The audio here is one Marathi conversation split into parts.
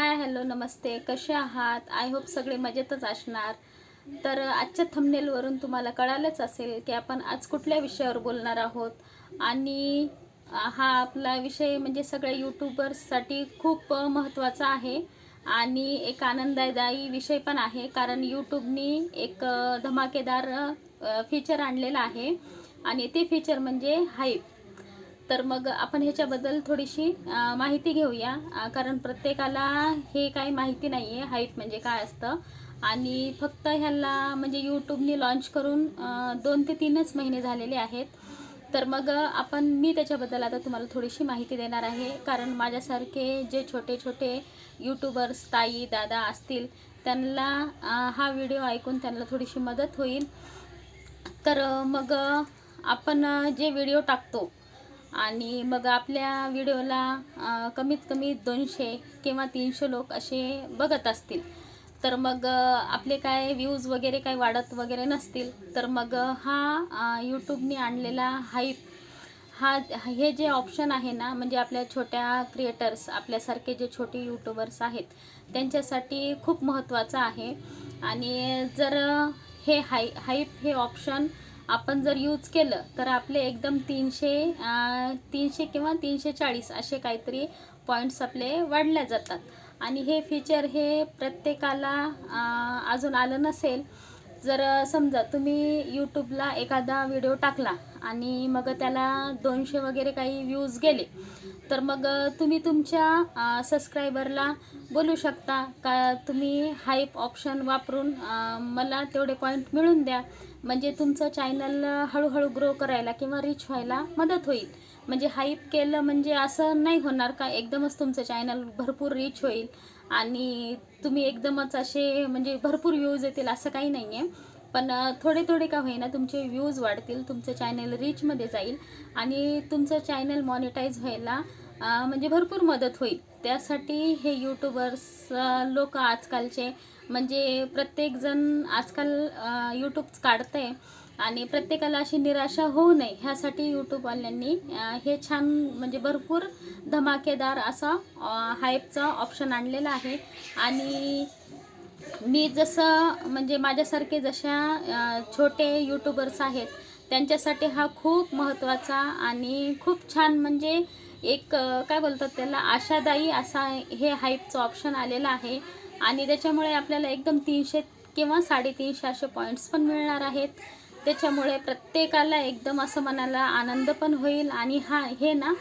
हाय हॅलो नमस्ते. कसे आहात? आय होप सगळे मजेतच असणार. तर आजच्या थंबनेलवरून तुम्हाला कळालंच असेल की आपण आज कुठल्या विषयावर बोलणार आहोत. आणि हा आपला विषय म्हणजे सगळ्या यूट्यूबर्ससाठी खूप महत्त्वाचा आहे. आणि एक आनंददायी विषय पण आहे कारण यूट्यूबनी एक धमाकेदार फीचर आणलेलं आहे. आणि ते फीचर म्हणजे हाईप तर मग आपण ह्याच्याबद्दल थोडीशी माहिती घेऊया. कारण प्रत्येकाला हे काही माहिती नाही आहे हाईप म्हणजे काय असतं? आणि फक्त ह्याला म्हणजे यूट्यूबनी लॉन्च करून दोन ते तीनच महिने झालेले आहेत. तर मग आपण मी त्याच्याबद्दल आता तुम्हाला थोडीशी माहिती देणार आहे. कारण माझ्यासारखे जे छोटे छोटे यूट्यूबर्स ताई दादा असतील त्यांना हा व्हिडिओ ऐकून त्यांना थोडीशी मदत होईल. तर मग आपण जे व्हिडिओ टाकतो आणि मग आपल्या व्हिडिओला कमीत कमी दोनशे किंवा तीनशे लोक असे बघत असतील. तर मग आपले काय व्ह्यूज वगैरे काय वाढत वगैरे नसतील तर मग हा यूट्यूबने आणलेला हाईप हा हे जे ऑप्शन आहे ना म्हणजे आपल्या छोट्या क्रिएटर्स आपल्यासारखे जे छोटे यूट्यूबर्स आहेत त्यांच्यासाठी खूप महत्त्वाचं आहे. आणि जर हे हाय हाईप हे ऑप्शन आपण जर यूज केलं तर आपले एकदम तीनशे तीनशे किंवा तीनशे चाळीस असे काहीतरी पॉईंट्स आपले वाढल्या जातात. आणि हे फीचर हे प्रत्येकाला अजून आलं नसेल जर समजा तुम्ही यूट्यूबला एखादा व्हिडिओ टाकला आणि मग त्याला दोनशे वगैरे काही व्ह्यूज गेले तर मग तुम्ही तुमच्या सबस्क्रायबरला बोलू शकता का तुम्ही हाईप ऑप्शन वापरून मला तेवढे पॉईंट मिळून द्या. म्हणजे तुमचं चॅनल हळूहळू ग्रो करायला किंवा रीच व्हायला मदत होईल. म्हणजे हाईप केलं म्हणजे असं नाही होणार का? एकदमच तुमचं चॅनल भरपूर रीच होईल आणि तुम्ही एकदमच असे म्हणजे भरपूर व्ह्यूज येतील असं काही नाही आहे पण थोडे थोडे का होईना तुमचे व्ह्यूज वाढतील तुमचं चॅनल रीचमध्ये जाईल आणि तुमचं चॅनल मॉनिटाईज व्हायला म्हणजे भरपूर मदत होईल. त्यासाठी हे यूट्यूबर्स लोक आजकालचे म्हणजे प्रत्येकजण आजकाल यूट्यूब आहे आणि प्रत्येकाला अशी निराशा होऊ नये. ह्यासाठी यूट्यूबवाल्यांनी हे छान म्हणजे भरपूर धमाकेदार असा हाईपचा ऑप्शन आणलेला आहे. आणि मी जसं म्हणजे माझ्यासारखे जशा छोटे यूट्यूबर्स आहेत त्यांच्यासाठी हा खूप महत्त्वाचा आणि खूप छान म्हणजे एक काय बोलतात त्याला आशादायी असा हे हाईपचं ऑप्शन आलेलं आहे. आणि त्याच्यामुळे आपल्याला एकदम तीनशे किंवा साडेतीनशे असे पॉईंट्स पण मिळणार आहेत. त्याच्यामुळे प्रत्येकाला एकदम असं मनाला आनंद पण होईल आणि हा हे ना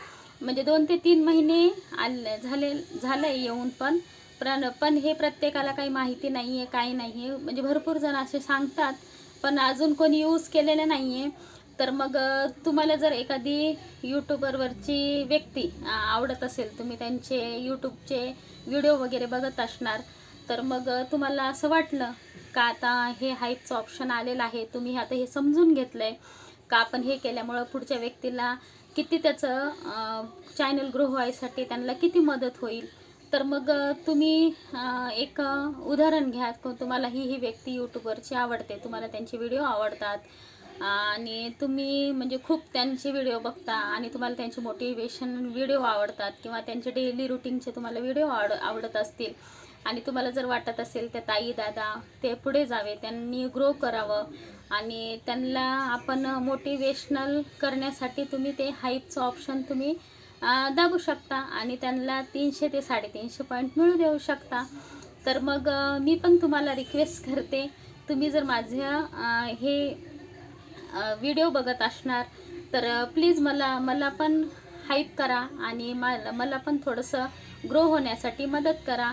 म्हणजे दोन ते तीन महिने आले झाले झालं आहे येऊन पण. पण पण हे प्रत्येकाला काही माहिती नाही आहे काही नाही आहे म्हणजे भरपूर जण असे सांगतात पण अजून कोणी यूज केलेलं नाही आहे तर मग तुम्हाला जर एखादी यूट्यूबरवरची व्यक्ती आवडत असेल तुम्ही त्यांचे यूट्यूबचे व्हिडिओ वगैरे बघत असणार तर मग तुम्हाला असं वाटलं का आता हे हाईपचं ऑप्शन आलेलं आहे तुम्ही आता हे समजून घेतलं आहे का आपण हे केल्यामुळं पुढच्या व्यक्तीला किती त्याचं चॅनल ग्रो व्हायसाठी त्यांना किती मदत होईल? तर मग तुम्ही एक उदाहरण घ्या. तुम्हाला ही ही व्यक्ती यूट्यूबवरची आवडते. तुम्हाला त्यांचे व्हिडिओ आवडतात. आणि तुम्ही म्हणजे खूप त्यांचे व्हिडिओ बघता आणि तुम्हाला त्यांचे मोटिवेशन व्हिडिओ आवडतात किंवा त्यांचे डेली रुटीनचे तुम्हाला व्हिडिओ आवड आवडत असतील. आणि तुम्हाला जर वाटत असेल त्या ताई दादा ते पुढे जावे. त्यांनी ग्रो करावं. आणि त्यांना आपण मोटिवेशनल करण्यासाठी तुम्ही ते हाईपचं ऑप्शन तुम्ही दाबू शकता आणि त्यांना तीनशे ते साडेतीनशे पॉईंट मिळू देऊ शकता. तर मग मी पण तुम्हाला रिक्वेस्ट करते तुम्ही जर माझ्या हे व्हिडिओ बघत असणार तर प्लीज मला मला पण हाईप करा आणि मला मला पण थोडंसं ग्रो होण्यासाठी मदत करा.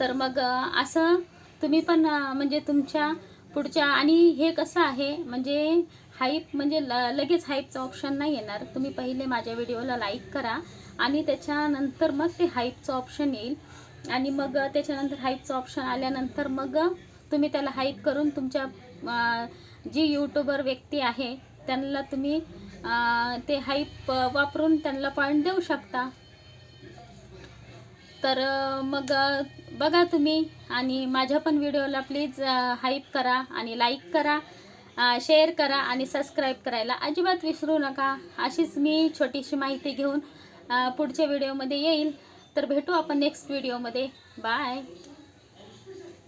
तर मग असं तुम्ही पण म्हणजे तुमच्या पुढच्या आणि हे कसं आहे म्हणजे हाईप म्हणजे ल लगेच हाईपचं ऑप्शन नाही येणार. तुम्ही पहिले माझ्या व्हिडिओला लाईक करा. आणि त्याच्यानंतर मग ते हाईपचं ऑप्शन येईल. आणि मग त्याच्यानंतर हाईपचं ऑप्शन आल्यानंतर मग तुम्ही त्याला हाईप करून तुमच्या जी यूट्यूबर व्यक्ती आहे त्यांना तुम्ही ते हाईप वापरून त्यांना पॉईंट देऊ शकता. तर मग बघा तुम्ही. आणि माझ्या पण व्हिडिओला प्लीज हाईप करा आणि लाईक करा. शेअर करा आणि सबस्क्राईब करायला अजिबात विसरू नका. अशीच मी छोटीशी माहिती घेऊन पुढच्या व्हिडिओमध्ये येईल. तर भेटू आपण नेक्स्ट व्हिडिओमध्ये बाय